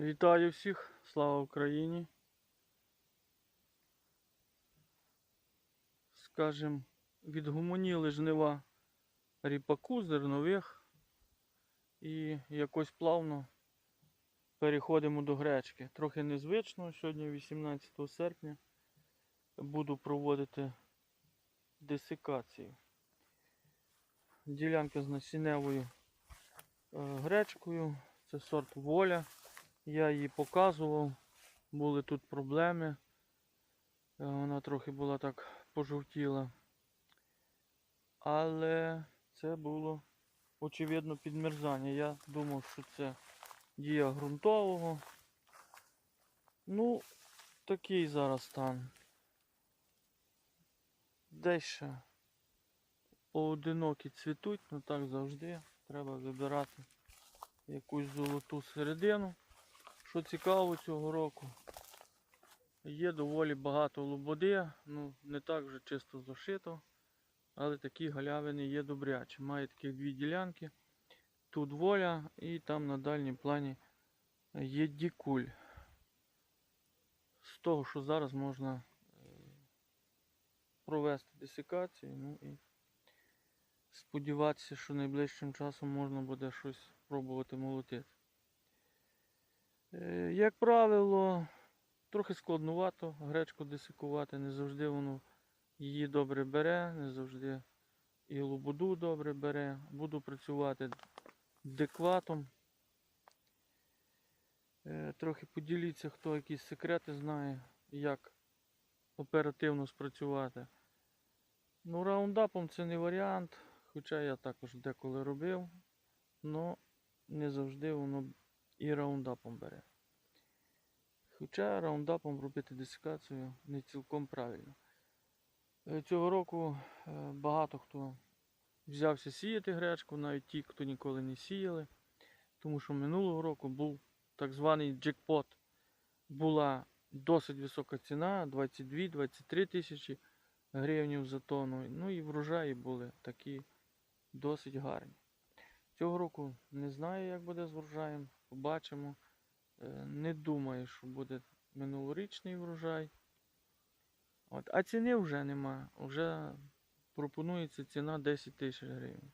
Вітаю всіх, слава Україні. Скажем, відгумоніли жнива ріпаку, зернових і якось плавно переходимо до гречки. Трохи незвично, сьогодні 18 серпня буду проводити десикацію. Ділянка з насінневою е, гречкою, це сорт воля. Я її показував, були тут проблеми. Е, Вона трохи була так пожовтіла. Але це було очевидно підмерзання. Я думав, що це дія ґрунтового. Ну, такий зараз стан. Десь ще поодинокі цвітуть, ну так завжди. Треба вибирати якусь золоту середину. Що цікаво цього року, є доволі багато лободи, ну не так вже чисто зашито, але такі галявини є добрячі. Має таких дві ділянки. Тут воля і там на дальнім плані є дікуль. З того, що зараз можна е, провести десикацію, ну і сподіватися, що найближчим часом можна буде щось пробувати молотити. Е, Як правило, трохи складнувато гречку десикувати, не завжди воно її добре бере, не завжди і лободу добре бере. Буду працювати декватом. Е, Трохи поділіться, хто якісь секрети знає, як оперативно спрацювати. Ну, раундапом це не варіант, хоча я також деколи робив, але не завжди воно і раундапом бере. Хоча раундапом робити десикацію не цілком правильно. Е, Цього року е, багато хто взявся сіяти гречку, навіть ті, хто ніколи не сіяли. Тому що минулого року був так званий джекпот. Була досить висока ціна 22-23 тисячі гривень за тонну. Ну і врожаї були такі досить гарні. Цього року не знаю, як буде з врожаєм. Побачимо. Е, Не думаю, що буде минулорічний врожай. От, а ціни вже нема. Вже пропонується ціна 10 тисяч гривень.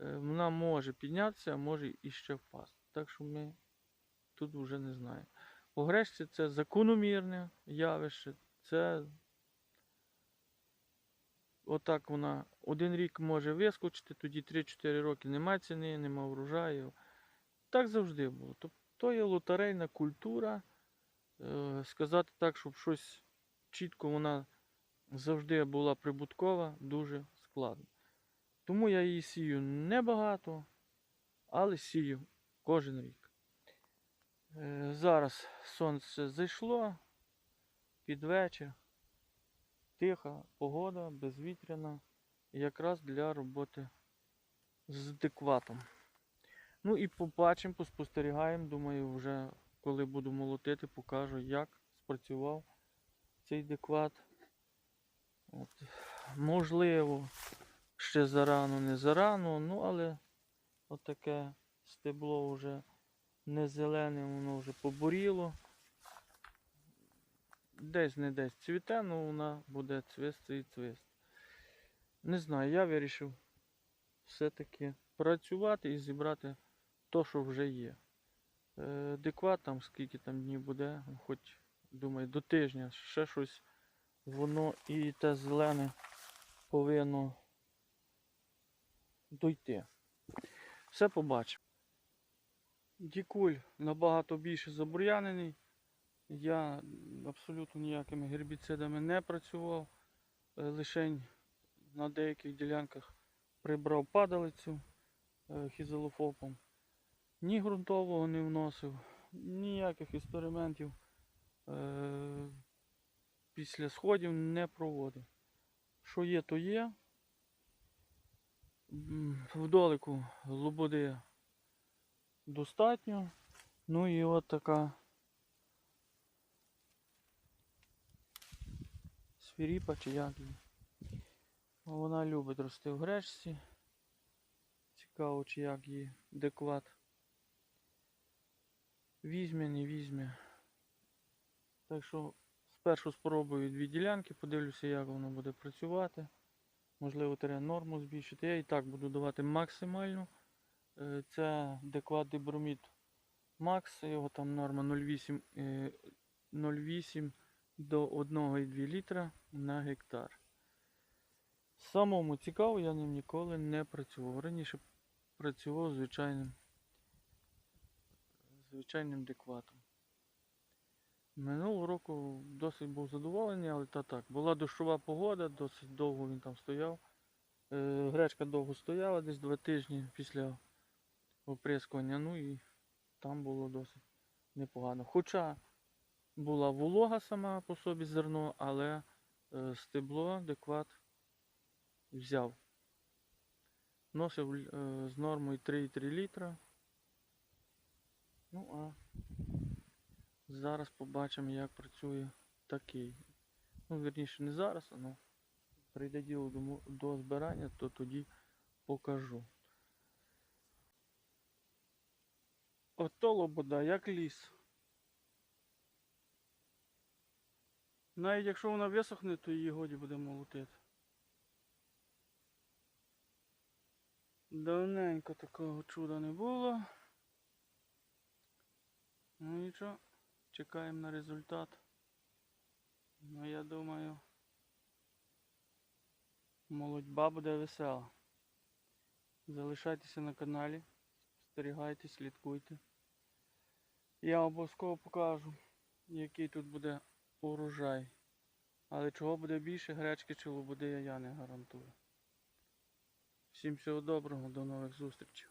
Е, Вона може піднятися, а може і ще впасти. Так що ми тут вже не знаємо. По гречці це закономірне явище. Це отак вона один рік може вискочити, тоді 3-4 роки нема ціни, нема врожаю. Так завжди було. Тобто є лотерейна культура. Е, Сказати так, щоб щось чітко вона завжди була прибуткова, дуже складно. Тому я її сію небагато, але сію кожен рік. Е, Зараз сонце зайшло під вечір. Тиха погода, безвітряна, якраз для роботи з декватом. Ну і побачимо, поспостерігаємо. Думаю, вже коли буду молотити, покажу, як спрацював цей декват. От. Можливо, ще зарано, не зарано, ну але отаке стебло вже не зелене, воно вже побуріло. Десь не десь цвіте, але вона буде цвісти і цвісти. Не знаю, я вирішив все-таки працювати і зібрати то, що вже є. Е, Декват там скільки там днів буде, хоч думаю, до тижня ще щось воно і те зелене повинно дойти. Все побачимо. Дікуль набагато більше забур'янений. Я абсолютно ніякими гербіцидами не працював. Лише на деяких ділянках прибрав падалицю е, хізелофопом. Ні ґрунтового не вносив, ніяких експериментів е, після сходів не проводив. Що є, то є. Вдолику лободи достатньо. Ну і от така свіріпа чи як її. Вона любить рости в гречці. Цікаво, чи як її декват візьме, не візьме. Так що спершу спробую дві ділянки, подивлюся, як воно буде працювати. Можливо, треба норму збільшити. Я і так буду давати максимальну. Е, Це декват дибромід Макс, його там норма 0,8 е, 0,8 до 1,2 літра на гектар. Самому цікаво, я ним ніколи не працював. Раніше працював звичайним, звичайним декватом. Минулого року досить був задоволений, але та так. Була дощова погода, досить довго він там стояв. Е, Гречка довго стояла, десь два тижні після оприскування, ну і там було досить непогано. Хоча була волога сама по собі зерно, але е, стебло адекват взяв. Носив е, з нормою 3,3 літра. Ну а зараз побачимо, як працює такий. Ну, вірніше, не зараз, а ну, прийде діло до, до збирання, то тоді покажу. Ото лобода, як ліс. Навіть якщо вона висохне, то її годі буде молотити. Давненько такого чуда не було. Ну нічого, чекаємо на результат. Ну я думаю, молодьба буде весела. Залишайтеся на каналі, спостерігайте, слідкуйте. Я обов'язково покажу, який тут буде урожай. Але чого буде більше гречки чи лободи, я не гарантую. Всім всього доброго, до нових зустрічей.